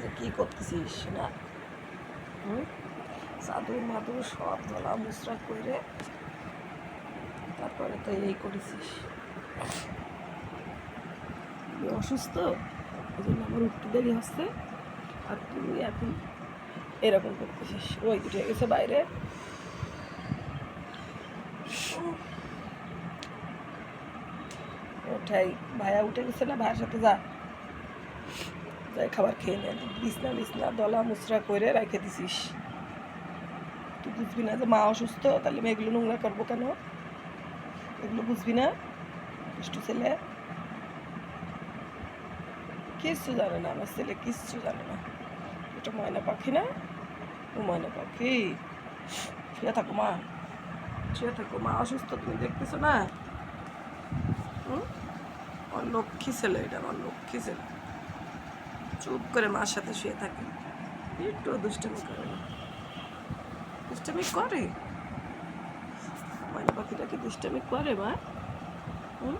যে কী করতেছিস, না? চাদর মাদুর সব ধলা মুসরা করে তারপরে তো এই করেছিস। অসুস্থ? ওই জন্য আমার উঠতে দেরি হচ্ছে। আর তুই এখন এরকম করতেছিস। ওই উঠে গেছে বাইরে। ওঠাই। ভাইয়া উঠে গেছে না? ভাইয়ের সাথে যা। যাই খাবার খেয়ে নে। বিছনা বিছনা, দলা মুসরা করে রেখে দিছিস। তুই বুঝবি না যে মা অসুস্থ, তাহলে আমি এগুলো নোংরা করব কেন? এগুলো বুঝবি না? দুষ্টু ছেলে। কিচ্ছু জানে না, আমার ছেলে কিচ্ছু জানে না। এটা ময়না পাখি না? ও ময়না পাখি। শুয়ে থাকো মা। শুয়ে থাকো মা, অসুস্থ তুমি দেখতেছো না? লক্ষ্মী ছেলে এটা, আমার লক্ষ্মী ছেলে। চুপ করে মার সাথে শুয়ে থাকে। একটু দুষ্টামি করে না। দুষ্টামি করে? ময়না পাখিটা কি দুষ্টামি করে, মা? হুম?